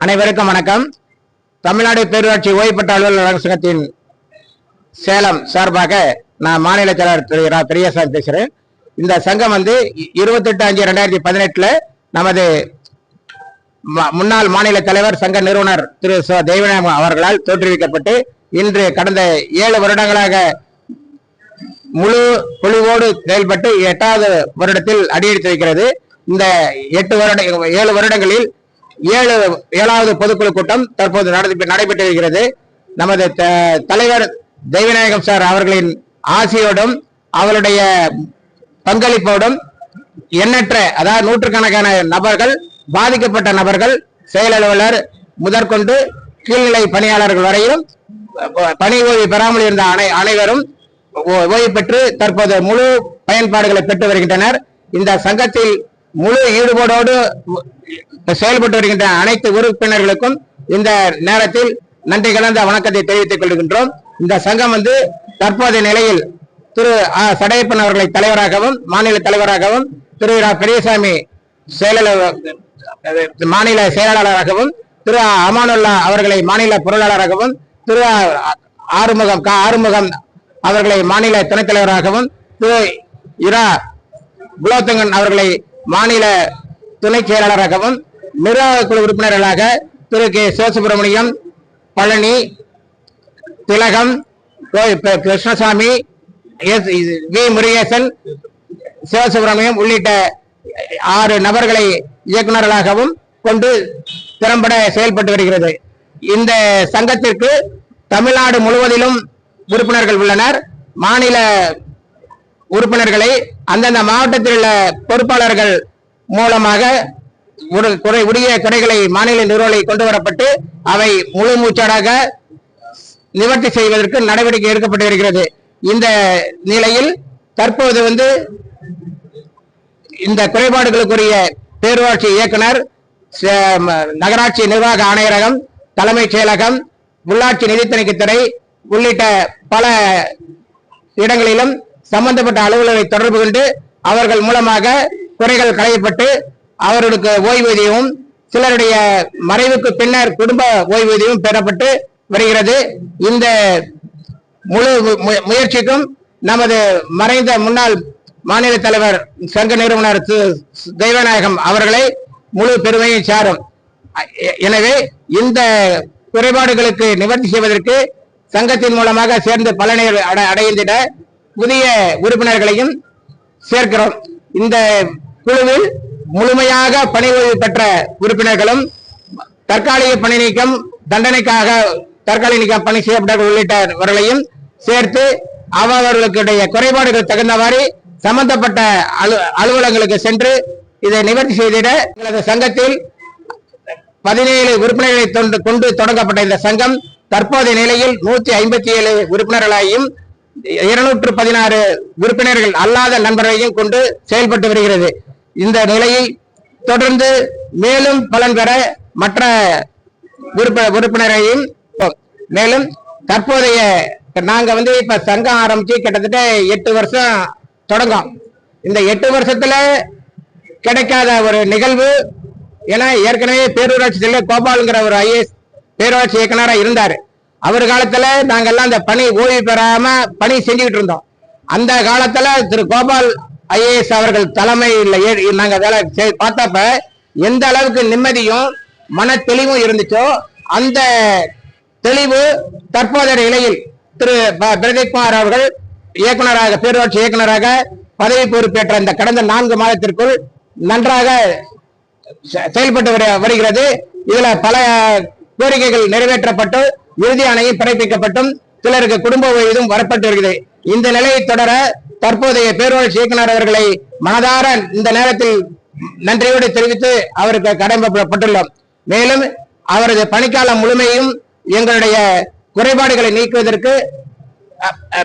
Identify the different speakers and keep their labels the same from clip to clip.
Speaker 1: அனைவருக்கும் வணக்கம். தமிழ்நாடு பேரூராட்சி ஓய்வு பெற்ற அலுவலர் சங்கத்தின் சேலம் சார்பாக நான் மாநில செயலாளர் திரு ரா பெரியசாமி பேசுகிறேன் இந்த சங்கம் வந்து இருபத்தெட்டு அஞ்சு ரெண்டாயிரத்தி பதினெட்டில் நமது முன்னாள் மாநில தலைவர் சங்க நிறுவனர் திரு ச. தெய்வநாயகம் அவர்களால் தோற்றுவிக்கப்பட்டு இன்று கடந்த ஏழு வருடங்களாக முழு குழுவோடு செயல்பட்டு எட்டாவது வருடத்தில் அடியெடுத்து வைக்கிறது. இந்த எட்டு வருட ஏழு வருடங்களில் ஏழு ஏழாவது பொதுக்குழு கூட்டம் தற்போது நடைபெற்று வருகிறது நமது த- தலைவர் தெய்வநாயகம் சார் அவர்களின் ஆசையோடும் அவருடைய பங்களிப்போடும் எண்ணற்ற அதாவது நூற்றுக்கணக்கான நபர்கள் பாதிக்கப்பட்ட நபர்கள் செயல் அலுவலர் முதற்கொண்டு கீழ்நிலை பணியாளர்கள் வரையிலும் பணி ஓய்வு பெறாமல் இருந்த அனை அனைவரும் ஓ- ஓய்வு பெற்று தற்போது முழு பயன்பாடுகளை பெற்று வருகின்றனர். இந்த சங்கத்தில் முழு ஈடுபாடோடு செயல்பட்டு வருகின்ற அனைத்து உறுப்பினர்களுக்கும் இந்த நேரத்தில் நன்றி கலந்த வணக்கத்தை தெரிவித்துக் கொள்கின்றோம் இந்த சங்கம் வந்து தற்போதைய நிலையில் திரு சடையப்பன் அவர்களை தலைவராகவும் மாநில தலைவராகவும் திரு ரா. பெரியசாமி செயலாளர் மாநில செயலாளராகவும் திரு அமானுல்லா அவர்களை மாநில பொருளாளராகவும் திரு ஆறுமுகம் கா ஆறுமுகம் அவர்களை மாநில துணைத் தலைவராகவும் திரு இரா குலோத்தங்கன் அவர்களை மாநில துணை செயலாளராகவும் நிர்வாக குழு உறுப்பினர்களாக திரு. K. Sivasubramaniam Palani Thilagam Krishnasamy S V. Murugesan Sivasubramaniam உள்ளிட்ட ஆறு நபர்களை இயக்குநர்களாகவும் கொண்டு திறம்பட செயல்பட்டு வருகிறது. இந்த சங்கத்திற்கு தமிழ்நாடு முழுவதிலும் உறுப்பினர்கள் உள்ளனர். மாநில உறுப்பினர்களை அந்தந்த மாவட்டத்தில் உள்ள பொறுப்பாளர்கள் மூலமாக ஒரு குறை உரிய குறைகளை மாநில நிறுவனங்களை கொண்டு வரப்பட்டு அவை முழு மூச்சாடாக நிவர்த்தி செய்வதற்கு நடவடிக்கை எடுக்கப்பட்டு வருகிறது. இந்த நிலையில் தற்போது வந்து இந்த குறைபாடுகளுக்குரிய பேரூராட்சி இயக்குனர் நகராட்சி நிர்வாக ஆணையரகம் தலைமைச் செயலகம் உள்ளாட்சி நிதித்தணிக்கைத்துறை உள்ளிட்ட பல இடங்களிலும் சம்பந்தப்பட்ட அலுவலரை தொடர்பு கொண்டு அவர்கள் மூலமாக குறைகள் களையப்பட்டு அவர்களுக்கு ஓய்வூதியமும் சிலருடைய மறைவுக்கு பின்னர் குடும்ப ஓய்வூதியமும் பெறப்பட்டு வருகிறது. இந்த முழு மு- முயற்சிக்கும் நமது மறைந்த முன்னாள் மாநில தலைவர் சங்க நிறுவனர் தெய்வநாயகம் அவர்களை முழு பெருமையை சாரும். எனவே இந்த குறைபாடுகளுக்கு நிவர்த்தி செய்வதற்கு சங்கத்தின் மூலமாக சேர்ந்து பலனை அடைந்திட புதிய உறுப்பினர்களையும் சேர்க்கிறோம். இந்த குழுவில் முழுமையாக பணி ஓய்வு பெற்ற உறுப்பினர்களும் தற்காலிக பணி நீக்கம் தண்டனைக்காக தற்காலிக பணி செய்யப்பட்ட உள்ளிட்டவர்களையும் சேர்த்து அவர்களுடைய குறைபாடுகள் தகுந்தவாறு சம்பந்தப்பட்ட அலு அலுவலகங்களுக்கு சென்று இதை நிவர்த்தி செய்திட எங்களது சங்கத்தில் பதினேழு உறுப்பினர்களை கொண்டு தொடங்கப்பட்ட இந்த சங்கம் தற்போதைய நிலையில் நூத்தி ஐம்பத்தி ஏழு உறுப்பினர்களாயும் இருநூற்று பதினாறு உறுப்பினர்கள் அல்லாத நண்பர்களையும் கொண்டு செயல்பட்டு வருகிறது. இந்த நிலையை தொடர்ந்து மேலும் பலன் பெற மற்ற உறுப்ப உறுப்பினரையும் மேலும் தற்போதைய நாங்க வந்து இப்ப சங்கம் ஆரம்பிச்சு கிட்டத்தட்ட எட்டு வருஷம் தொடங்கும். இந்த எட்டு வருஷத்துல கிடைக்காத ஒரு நிகழ்வு ஏன்னா ஏற்கனவே பேரூராட்சி தலைவர் கோபாலுங்கிற ஒரு ஐஏஎஸ் பேரூராட்சி இயக்குனராக இருந்தாரு. அவர் காலத்துல நாங்கெல்லாம் அந்த பணி ஓய்வு பெறாம பணி செஞ்சுக்கிட்டு இருந்தோம். அந்த காலத்துல திரு கோபால் ஐஏஎஸ் அவர்கள் தலைமையில் ஏ- நாங்க வேலை செய்- பார்த்தப்ப எந்த அளவுக்கு நிம்மதியும் மன தெளிவும் இருந்துச்சோ அந்த தெளிவு தற்போதைய நிலையில் திரு ப- பிரதீப்குமார் அவர்கள் இயக்குனராக பேரூராட்சி இயக்குனராக பதவி பொறுப்பேற்ற இந்த கடந்த நான்கு மாதத்திற்குள் நன்றாக செ- செயல்பட்டு வருகிறது. இதுல பல கோரிக்கைகள் நிறைவேற்றப்பட்டு இறுதி ஆணையம் பிறப்பிக்கப்பட்டும். சிலருக்கு குடும்ப ஓய்வும் வரப்பட்டு வருகிறது. இந்த நிலையை தொடர தற்போதைய பேரூராட்சி இயக்குனர் அவர்களை மனதார இந்த நேரத்தில் நன்றியோடு தெரிவித்து அவருக்கு கடமைப்பட்டுள்ளோம் மேலும் அவரது பணிக்காலம் முழுமையும் எங்களுடைய குறைபாடுகளை நீக்குவதற்கு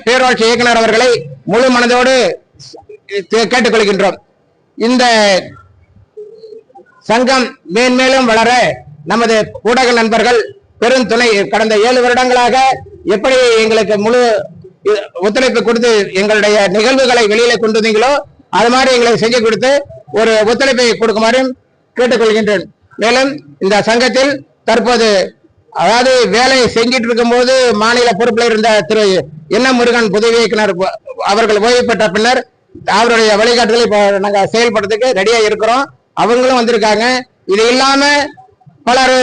Speaker 1: பேரூராட்சி இயக்குனர் அவர்களை முழு மனதோடு கேட்டுக்கொள்கின்றோம். இந்த சங்கம் மேன்மேலும் வளர நமது ஊடக நண்பர்கள் பெரும் துணை. கடந்த ஏழு வருடங்களாக எப்படி எங்களுக்கு முழு ஒத்துழைப்பு கொடுத்து எங்களுடைய நிகழ்வுகளை வெளியில கொண்டு வந்தீங்களோ அது மாதிரி எங்களுக்கு செஞ்சு கொடுத்து ஒரு ஒத்துழைப்பை கொடுக்குமாறும் கேட்டுக்கொள்கின்றேன். மேலும் இந்த சங்கத்தில் தற்போது அதாவது வேலையை செஞ்சிட்டு இருக்கும்போது மாநில பொறுப்பில் இருந்த திரு என்ன முருகன் புதுவை இயக்குனர் அவர்கள் ஓய்வு பெற்ற பின்னர் அவருடைய வழிகாட்டுதலை இப்போ நாங்கள் செயல்படுறதுக்கு ரெடியாக இருக்கிறோம். அவங்களும் வந்திருக்காங்க. இது இல்லாம பலர்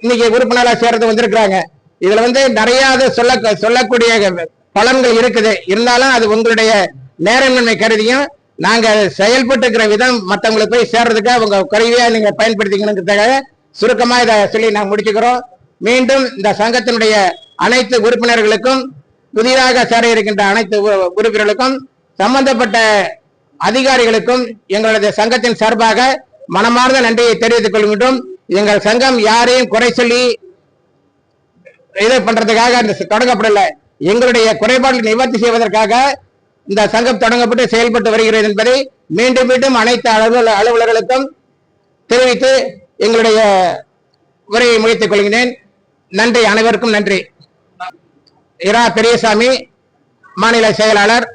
Speaker 1: இன்னைக்கு உறுப்பினராக சேர்றது வந்திருக்கிறாங்க. இதுல வந்து நிறைய சொல்ல சொல்லக்கூடிய பலன்கள் இருக்குது. இருந்தாலும் அது உங்களுடைய நேரமின்மை கருதியும் நாங்க செயல்பட்டு இருக்கிற விதம் மத்தவங்களுக்கு போய் சேர்றதுக்கு அவங்க குறைவையா நீங்க பயன்படுத்திக்கணுங்கிறதுக்காக சுருக்கமா இதை சொல்லி நாங்கள் முடிச்சுக்கிறோம். மீண்டும் இந்த சங்கத்தினுடைய அனைத்து உறுப்பினர்களுக்கும் புதிதாக சேர இருக்கின்ற அனைத்து உ- உறுப்பினர்களுக்கும் சம்பந்தப்பட்ட அதிகாரிகளுக்கும் எங்களது சங்கத்தின் சார்பாக மனமார்ந்த நன்றியை தெரிவித்துக் கொள்கின்றோம். எங்கள் சங்கம் யாரையும் குறை சொல்லி இது பண்றதுக்காக தொடங்கப்படலை தொடங்கப்படல. எங்களுடைய குறைபாடுகளை நிவர்த்தி செய்வதற்காக இந்த சங்கம் தொடங்கப்பட்டு செயல்பட்டு வருகிறது என்பதை மீண்டும் மீண்டும் அனைத்து அலுவல அலுவலர்களுக்கும் தெரிவித்து எங்களுடைய உரையை முடித்துக் கொள்கிறேன். நன்றி அனைவருக்கும் நன்றி. இரா பெரியசாமி மாநில செயலாளர்